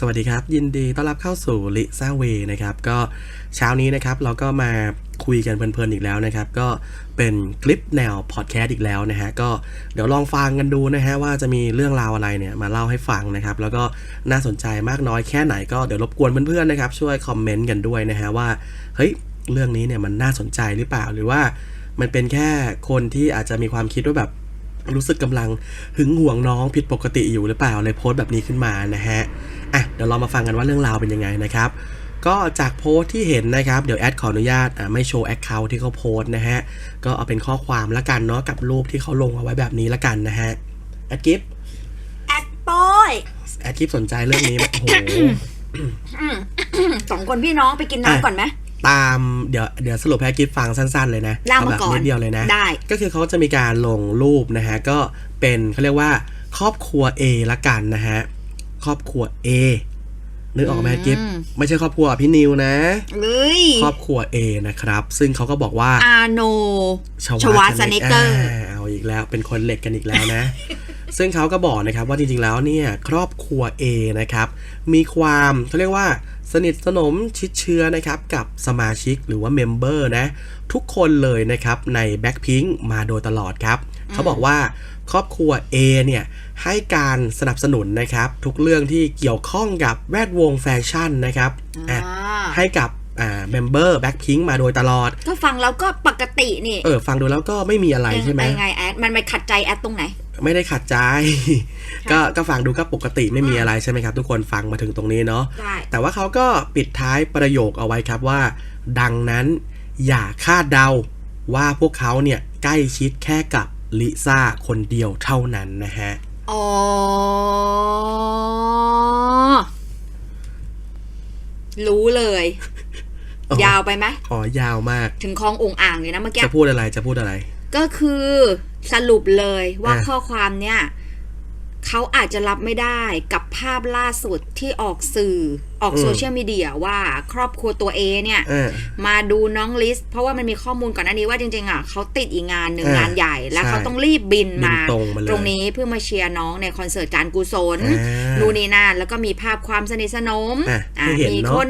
สวัสดีครับ ยินดีต้อนรับเข้าสู่ลิซ่าเวนะครับ ก็เช้านี้นะครับเราก็มาคุยกันเพลินๆอีกแล้วนะครับ ก็เป็นคลิปแนวพอดแคสต์อีกแล้วนะฮะก็เดี๋ยวลองฟังกันดูนะฮะว่าจะมีเรื่องราวอะไรเนี่ยมาเล่าให้ฟังนะครับ แล้วก็น่าสนใจมากน้อยแค่ไหนก็เดี๋ยวรบกวนเพื่อนๆนะครับ ช่วยคอมเมนต์กันด้วยนะฮะว่าเฮ้ยเรื่องนี้เนี่ยมันน่าสนใจหรือเปล่าหรือว่ามันเป็นแค่คนที่อาจจะมีความคิดว่าแบบ รู้สึกกำลังหึงหวงน้องผิดปกติอยู่หรือเปล่าเลยโพสต์แบบนี้ขึ้นมานะฮะอะเดี๋ยวเรามาฟังกันว่าเรื่องราวเป็นยังไงนะครับ ก็จากโพสต์ที่เห็นนะครับ เดี๋ยวแอดขออนุญาตอะไม่โชว์แอคเคาท์ที่เขาโพสต์นะฮะก็เอาเป็นข้อความละกันเนาะกับรูปที่เขาลงเอาไว้แบบนี้ละกันนะฮะแอดกิฟแอดปอยแอดกิฟสนใจเรื่องนี้ไหมโอ้โหสองคนพี่น้องไปกินอะน้ำก่อนไหม ตามเดี๋ยวเดี๋ยวสรุปให้กิฟฟังสั้นๆเลยนะเล่ามาแบบก่อนนิดเดียวเลยนะได้ก็คือเขาจะมีการลงรูปนะฮะ ก็เป็นเขาเรียกว่า ครอบครัว A ละกันนะฮะ ครอบครัว A นึกออกไหมกิฟไม่ใช่ครอบครัวพี่นิวนะเลยครอบครัว A นะครับ ซึ่งเขาก็บอกว่าอาโนชวาชวาสเนกเกอร์าเอาอีกแล้ว เป็นคนเหล็กกันอีกแล้วนะ ซึ่งเขาก็บอกนะครับว่าจริงๆแล้วเนี่ยครอบครัว A นะครับมีความเขาเรียกว่าสนิทสนมชิดเชื้อนะครับกับสมาชิกหรือว่าเมมเบอร์นะทุกคนเลยนะครับใน Blackpink มาโดยตลอดครับ เขาบอกว่าครอบครัว A เนี่ยให้การสนับสนุนนะครับ ทุกเรื่องที่เกี่ยวข้องกับแวดวงแฟชั่นนะครับอะอ่าให้กับ อ่าเมมเบอร์แบ็คพิงมาโดยตลอด ก็ฟังแล้วก็ปกตินี่ เออ ฟังดูแล้วก็ไม่มีอะไรใช่ไหมปไงแอดมันไปขัดใจแอดตรงไหน ไม่ได้ขัดใจ ก็ก็ฟังดูก็ปกติไม่มีอะไรใช่ไหมครับ ทุกคนฟังมาถึงตรงนี้เนาะได้แต่ว่าเขาก็ปิดท้ายประโยคเอาไว้ครับว่า ดังนั้นอย่าคาดเดาว่าพวกเขาเนี่ยใกล้ชิดแค่กับลิซ่าคนเดียวเท่านั้นนะฮะอ๋อรู้เลยอ๋อ ยาวไปไหมอ๋อยาวมาก ถึงคลององอ่างเลยนะเมื่อกี้จะพูดอะไรจะพูดอะไร ก็คือสรุปเลยว่าอะข้อความเนี่ยเขาอาจจะรับไม่ได้กับภาพล่าสุดที่ออกสื่อ ออกโซเชียลมีเดียว่าครอบครัวตัวเอเนี่ยเออมาดูน้องลิส เพราะว่ามันมีข้อมูลก่อนหน้านี้ว่าจริงๆอะเขาติดอีกงานหนึ่งอ่างานใหญ่ แล้วใช่เขาต้องรีบบินมาบินตรงมาเลยตรงนี้เพื่อมาเชียร์น้องในคอนเสิร์ตการกุศลอ่านู่นนี่นั่นแล้วก็มีภาพความสนิทสนมอะอะให้เห็นมีเนอะคน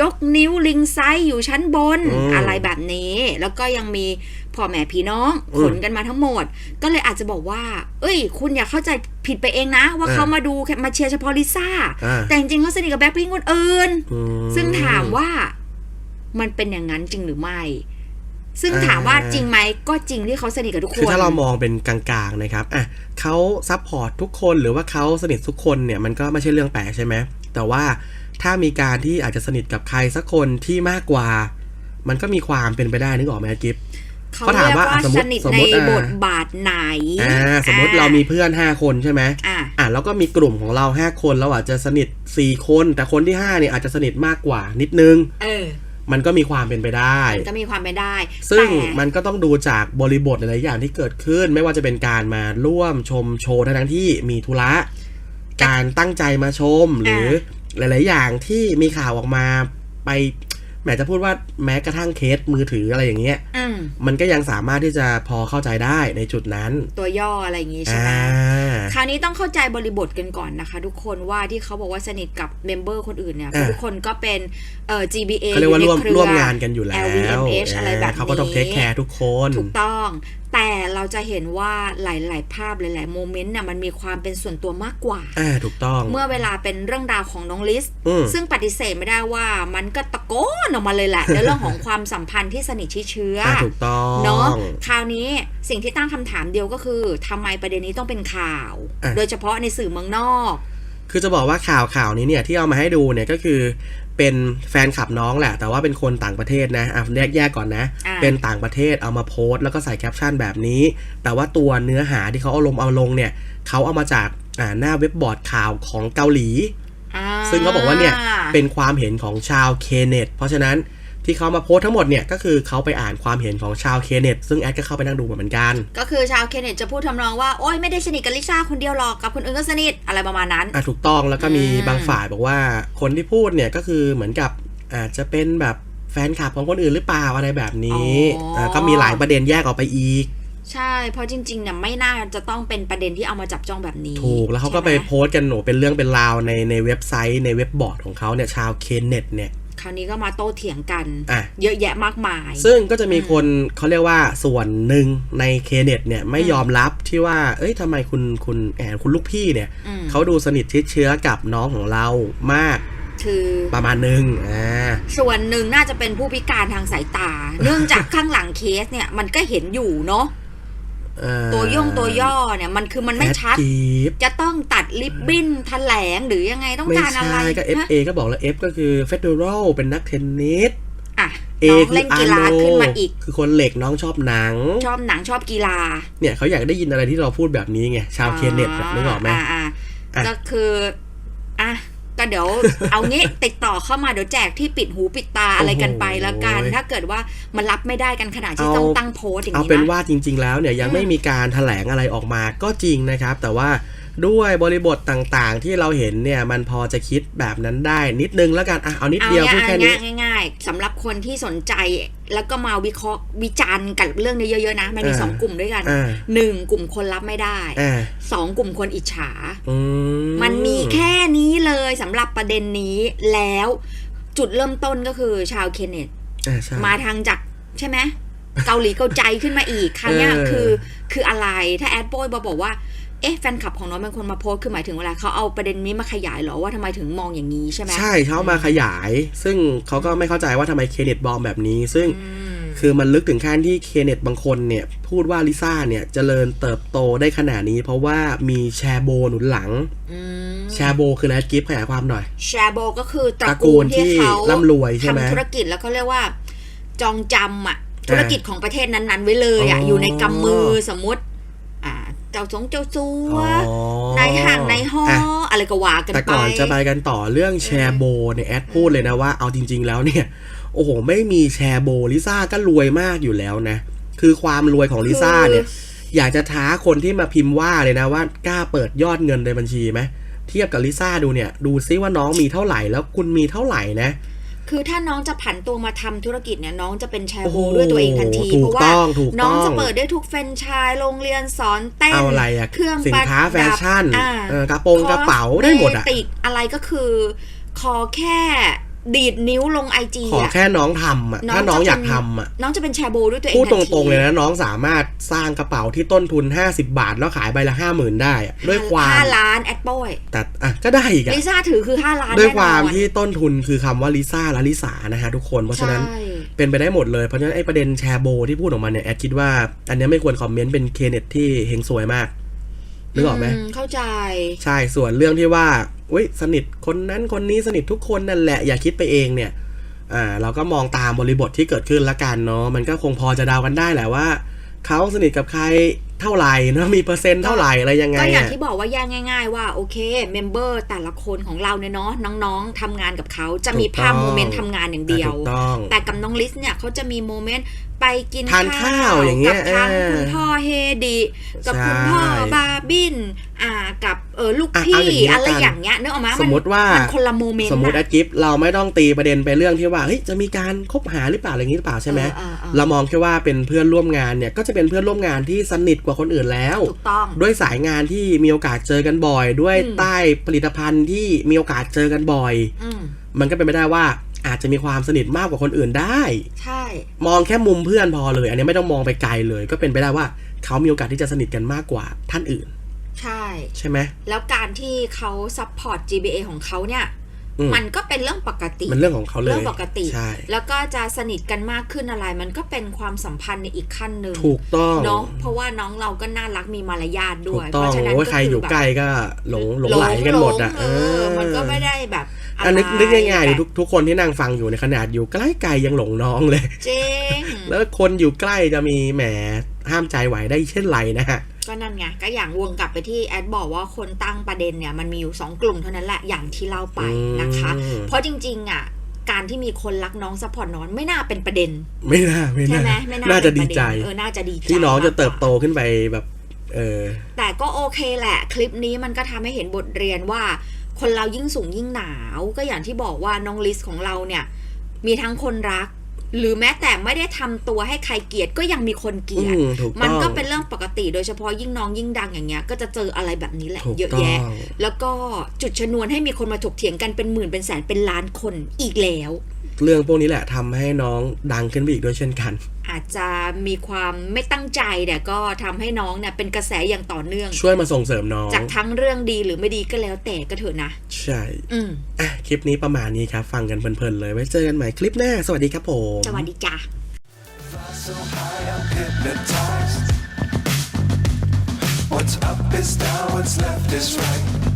ยกนิ้วลิงไซส์อยู่ชั้นบนอืมอะไรแบบนี้ แล้วก็ยังมี พ่อแม่พี่น้องอืมขนกันมาทั้งหมด ก็เลยอาจจะบอกว่า เอ้ย คุณอย่าเข้าใจผิดไปเองนะ ว่าอ่าเขามาดูแค่มาเชียร์เฉพาะลิซ่าอ่า แต่จริงๆเขาสนิทกับแบ็คพิงคนอื่นอืมซึ่งถามว่ามันเป็นอย่างนั้นจริงหรือไม่ ซึ่งอ่าถามว่าจริงไหมก็จริงที่เขาสนิทกับทุกคคือนถ้าเรามองเป็นกลางๆนะครับอะเขาซัพพอร์ตทุกคนหรือว่าเขาสนิททุกคนเนี่ยมันก็ไม่ใช่เรื่องแปลกใช่ไหมแต่ว่าถ้ามีการที่อาจจะสนิทกับใครสักคนที่มากกว่า มันก็มีความเป็นไปได้นึกออกไหมกิฟ เขาเขาถามเรียกว่าว่าสมมุสตินิทสมในมุติอ่าบทบาทไหนอ่าสมมติเรามีเพื่อน5คนใช่ไหมอ่าอะแล้วก็มีกลุ่มของเรา5คนเราอาจจะสนิท4คน แต่คนที่5เนี่ยอาจจะสนิทมากกว่านิดนึง เออ มันก็มีความเป็นไปได้มันก็มีความเป็นได้ ซึ่งแต่มันก็ต้องดูจากบริบทหลายๆอย่างที่เกิดขึ้น ไม่ว่าจะเป็นการมาร่วมชมโชว์ทั้งๆที่มีธุระการตั้งใจมาชมหรือหลาย ๆ อย่างที่มีข่าวออกมาไป แหมจะพูดว่าแม้กระทั่งเคสมือถืออะไรอย่างเงี้ยอืมมันก็ยังสามารถที่จะพอเข้าใจได้ในจุดนั้น ตัวย่ออะไรอย่างงี้ใช่อ่าไหมคราวนี้ต้องเข้าใจบริบทกันก่อนนะคะ ทุกคนว่าที่เขาบอกว่าสนิทกับเมมเบอร์คนอื่นเนี่ยอ่าทุกคนก็เป็นเอ่อ GBA เขาเรียกว่าร่วมอในเคร่วมงานกันอยู่แล้ว LVMH อะไรแบบนี้เขาก็ต้องเทคแคร์ทุกคนถูกต้อง แต่เราจะเห็นว่าหลาย ๆ ภาพหลาย ๆ โมเมนต์น่ะมันมีความเป็นส่วนตัวมากกว่าอ่าถูกต้อง เมื่อเวลาเป็นเรื่องราวของน้องลิสอืมซึ่งปฏิเสธไม่ได้ว่ามันก็ตะโกนออกมาเลยแหละในเรื่องของความสัมพันธ์ที่สนิทชิดเชื้ออ่าถูกต้องเนาะคราวนี้สิ่งที่ตั้งคำถามเดียวก็คือทำไมประเด็นนี้ต้องเป็นข่าวอะโดยเฉพาะในสื่อเมืองนอก คือจะบอกว่าข่าวข่าวนี้เนี่ยที่เอามาให้ดูเนี่ยก็คือ เป็นแฟนคลับน้องแหละ แต่ว่าเป็นคนต่างประเทศนะอะแยกแยกก่อนนะอ่าเป็นต่างประเทศเอามาโพสต์แล้วก็ใส่แคปชั่นแบบนี้ แต่ว่าตัวเนื้อหาที่เขาเอาลงเอาลงเนี่ยเขาเอามาจากอ่าหน้าเว็บบอร์ดข่าวของเกาหลีอ่าซึ่งเขาบอกว่าเนี่ยเป็นความเห็นของชาวเคเน็ตเพราะฉะนั้น ที่เขามาโพสต์ทั้งหมดเนี่ยก็คือเขาไปอ่านความเห็นของชาวเคเน็ตซึ่งแอดก็เข้าไปนั่งดูเหมือนกัน ก็คือชาวเคนเนตจะพูดทำนองว่า โอ๊ยไม่ได้สนิทกับลิซ่าคนเดียวหรอกกับคนอื่นก็สนิทอะไรประมาณนั้นอะถูกต้องแล้วก็มีอืมบางฝ่ายบอกว่าคนที่พูดเนี่ยก็คือเหมือนกับอาจจะเป็นแบบแฟนคลับของคนอื่นหรือเปล่าอะไรแบบนี้อ๋ออะก็มีหลายประเด็นแยกออกไปอีกใช่ เพราะจริงๆเนี่ยไม่น่าจะต้องเป็นประเด็นที่เอามาจับจ้องแบบนี้ ถูก แล้วเขาก็ไปใช่หมโพสต์กันหนูเป็นเรื่องเป็นราวในในเว็บไซต์ในเว็บบอร์ดของเขาเนี่ยชาวเคนเน็ตเนี่ย คราวนี้ก็มาโต้เถียงกันอะเยอะแยะมากมาย ซึ่งก็จะมีคนเขาเรียกว่าส่วนหนึ่งในเคเน็ตเนี่ยไม่ยอมรับที่ว่า เอ้ยทำไมคุณคุณแอนคุณลูกพี่เนี่ยอืมเขาดูสนิทชิดเชื้อกับน้องของเรามากคือประมาณนึงอ่าส่วนหนึ่งน่าจะเป็นผู้พิการทางสายตา เนื่องจากข้างหลังเคสเนี่ยมันก็เห็นอยู่เนาะเอ่อ ตัวย่องตัวย่อเนี่ยมันคือมันไม่ชัดแอจีบจะต้องตัดลิปบิ้นแถลงหรือยังไงต้องไม่การอะไรใช่ก็ฮะ FA ก็บอกแล้ว F ก็คือ Federal เป็นนักเทนนิสอะ A น้องคือเล่นกีฬาอาโนขึ้นมาอีก คือคนเหล็กน้องชอบหนัง ชอบหนังชอบกีฬา เนี่ยเขาอยากได้ยินอะไรที่เราพูดแบบนี้ไง ชาวเคนเน็ตเนี่ยนึกออกไหมอ่าอ่าอะก็คือ อะ ก็เดี๋ยวเอางี้ติดต่อเข้ามาเดี๋ยวแจกที่ปิดหูปิดตาอะไรกันไปแล้วกัน ถ้าเกิดว่ามันรับไม่ได้กันขนาดที่ต้องตั้งโพสต์อย่างเอานี้เป็นนะว่าจริง ๆ แล้วเนี่ยยังอืมไม่มีการแถลงอะไรออกมาก็จริงนะครับ แต่ว่า ด้วยบริบทต่างๆ ที่เราเห็นเนี่ยมันพอจะคิดแบบนั้นได้นิดนึงแล้วกันอะเอานิดเอาเดียวเนี่ยพูดแค่นี้ง่ายๆง่ายๆสำหรับคนที่สนใจแล้วก็มาวิเคราะห์วิจารณ์กับเรื่องนี้เยอะๆนะ มันมีอ่าสองกลุ่มด้วยกันอ่าหนึ่งกลุ่มคนรับไม่ได้อ่าสองกลุ่มคนอิจฉาอืมันมีแค่นี้เลยสำหรับประเด็นนี้แล้วจุดเริ่มต้นก็คือชาวเคนเนตอ่าใช่มาทางจากใช่ไหมเกาหลีเกาใจขึ้นมาอีกคราวเนี้ยเออคือคืออะไรถ้าแอดโบยมาบอกว่า เอ๊ะแฟนคลับของน้องเป็นคนมาโพสต์คือหมายถึงเวลาเขาเอาประเด็นนี้มาขยายเหรอว่าทำไมถึงมองอย่างนี้ใช่ไหมใช่เขามาขยาย ซึ่งเขาก็ไม่เข้าใจว่าทำไมเคนเน็ตบอมแบบนี้ ซึ่งอืมคือมันลึกถึงขั้นที่เคนเน็ตบางคนเนี่ย พูดว่าลิซ่าเนี่ยเจริญเติบโตได้ขนาดนี้ เพราะว่ามีแชร์โบหนุนหลังอืมแชร์โบคืออะไรกิฟต์ขยายความหน่อยแชร์โบก็คือตตระระกูกูลลที่ที่เขาร่ำรวยใช่ไหมทำธุรกิจแล้วก็เรียกว่า จองจำอะธุรกิจของประเทศนั้นๆ ไว้เลยอะอ๋อออยู่ในกำมือสมมติอ่า เจ้าสงเจ้าซัวอ๋อในห้างในห้ออะอะไรก็ว่ากันไปแต่ก่อนจะไปกันต่อเรื่องแชร์โบเนี่ยแอดพูดเลยนะว่าเอาจริง ๆ แล้วเนี่ย โอ้โห ไม่มีแชร์โบลิซ่าก็รวยมากอยู่แล้วนะ คือความรวยของลิซ่าเนี่ย อยากจะท้าคนที่มาพิมพ์ว่าเลยนะว่ากล้าเปิดยอดเงินในบัญชีไหมเทียบกับลิซ่าดูเนี่ย ดูซิว่าน้องมีเท่าไหร่แล้วคุณมีเท่าไหร่นะ คือถ้าน้องจะผันตัวมาทำธุรกิจเนี่ยน้องจะเป็นแชร์โอ้โบโหด้วยตัวเองทันทีถูเพกราะว่าต้องถูกน้องต้องจะเปิดได้ทุกแฟรนไชส์โรงเรียนสอนเต้นเอาอะไรอะเครื่องสินค้าประดับแฟชั่นอ่าเออกระโปรงกระเป๋าได้หมดอะคสเติกอะไรก็คือขอแค่ ดีดนิ้วลงไอจีขออะแค่น้องทำอะถ้าน้องอยากทำอะน้องจะเป็นแชร์โบด้วยตัวเองพูดตทันทีรงๆเลยนะน้องสามารถสร้างกระเป๋าที่ต้นทุน 50 บาทแล้วขายใบละห้าหมื่นได้อะด้วยความห้าล้านแอดโบยแต่อะก็ได้อีกอะลิซ่าถือคือห้าล้านด้วยแน่นอนความที่ต้นทุนคือคำว่าลิซ่าและลิสานะฮะทุกคนเพราะฉะนั้นใช่เป็นไปได้หมดเลยเพราะฉะนั้นไอ้ประเด็นแชร์โบที่พูดออกมาเนี่ยแอดคิดว่า อันเนี้ยไม่ควรคอมเมนต์เป็นเคเน็ตที่เฮงสวยมากนึกออกไหมเข้าใจ ใช่ส่วนเรื่องที่ว่า อุ้ยสนิทคนนั้นคนนี้สนิททุกคนนั่นแหละอย่าคิดไปเองเนี่ยอ่าเราก็มองตามบริบทที่เกิดขึ้นละกันเนาะมันก็คงพอจะเดากันได้แหละว่าเขาสนิทกับใครเท่าไหร่เนอะมีเปอร์เซ็นต์เท่าไหร่อะไรยังไงก็อย่างอะที่บอกว่าแยกง่าย ๆ ว่าโอเคเมมเบอร์แต่ละคนของเราเนี่ยเนาะน้องๆทำงานกับเขาจะมีภาพถูกต้องโมเมนต์ทำงานอย่างเดียวถูกต้องแต่กับน้องลิสเนี่ยเขาจะมีโมเมนต์ไปกินทานข้าวอย่างเงี้ยกับทั้งเออคุณพ่อเฮดิกับใช่คุณพ่อบาร์บิน อ่ากับเออลูกอะพี่เอาอย่างนี้ละกันอะไรอย่างเงี้ยนึกออกไหมสมมติว่านคนละโมเมนต์สมมติอะแอดกิฟเราไม่ต้องตีประเด็นไปเรื่องที่ว่าเฮ้ยจะมีการคบหาหรือเปล่าอะไรอย่างนี้หรือเปล่าใช่ไหมเออเออเออเรามองแค่ว่าเป็นเพื่อนร่วมงานเนี่ยก็จะเป็นเพื่อนร่วมงานที่สนิทกว่าคนอื่นแล้วถูกต้องด้วยสายงานที่มีโอกาสเจอกันบ่อย ด้วยอืมใต้ผลิตภัณฑ์ที่มีโอกาสเจอกันบ่อยอืมมันก็เป็นไปได้ว่าอาจจะมีความสนิทมากกว่าคนอื่นได้ ใช่ มองแค่มุมเพื่อนพอเลย อันนี้ไม่ต้องมองไปไกลเลย ก็เป็นไปได้ว่าเขามีโอกาสที่จะสนิทกันมากกว่าท่านอื่น ใช่ ใช่ไหมแล้วการที่เขาซัพพอร์ต GBA ของเขาเนี่ยอืมมันก็เป็นเรื่องปกติ มันเรื่องของเขาเลย เรื่องปกติใช่แล้วก็จะสนิทกันมากขึ้นอะไร มันก็เป็นความสัมพันธ์ในอีกขั้นหนึ่งถูกต้องเนาะ เพราะว่าน้องเราก็น่ารักมีมารยาทถูด้วกยต้องเพราะฉะนั้นโอ้ยก็ใครอยู่แบบใกล้ก็หลงหลงไหลกันหมดอะเออ มันก็ไม่ได้แบบอันนึกนึกง่ายๆดิทุทุกทุกคนที่นั่งฟังอยู่ในขนาดอยู่ใกล้ไกลยังหลงน้องเลยเจ๊งแล้วคนอยู่ใกล้จะมีแหมห้ามใจไหวได้เช่นไรนะฮะ ก็นั่นไงก็อย่างวงกลับไปที่แอดบอกว่าคนตั้งประเด็นเนี่ยมันมีอยู่สองกลุ่มเท่านั้นแหละอย่างที่เล่าไปนะคะอืมเพราะจริง ๆ อะ การที่มีคนรักน้องซัพพอร์ตน้องไม่น่าเป็นประเด็น ไม่น่าไม่ใช่น่าไหมไม่น่าน่าจะเป็ดีนประใจเนเออน่าจะดีใจที่น้องจะมากกว่าเติบโตขึ้นไปแบบเออแต่ก็โอเคแหละ คลิปนี้มันก็ทำให้เห็นบทเรียนว่า คนเรายิ่งสูงยิ่งหนาว ก็อย่างที่บอกว่าน้องลิสของเราเนี่ย มีทั้งคนรัก หรือแม้แต่ไม่ได้ทำตัวให้ใครเกลียดก็ยังมีคนเกลียดอืมถูกต้องมันก็เป็นเรื่องปกติโดยเฉพาะยิ่งน้องยิ่งดังอย่างเงี้ยก็จะเจออะไรแบบนี้แหละถูกเยอะต้องแยะ แล้วก็จุดชนวนให้มีคนมาถกเถียงกันเป็นหมื่นเป็นแสนเป็นล้านคนอีกแล้ว เรื่องพวกนี้แหละทำให้น้องดังขึ้นไปอีกด้วยเช่นกัน อาจจะมีความไม่ตั้งใจแต่ก็ทำให้น้องเนี่ยเป็นกระแสอย่างต่อเนื่อง ช่วยมาส่งเสริมน้อง จากทั้งเรื่องดีหรือไม่ดีก็แล้วแต่ก็เถอะนะ ใช่ อืมอะคลิปนี้ประมาณนี้ครับ ฟังกันเพลินๆเลยไว้เจอกันใหม่คลิปหน้า สวัสดีครับผมสวัสดีจ้า So high, I'm hypnotized. What's up is down, what's left is right.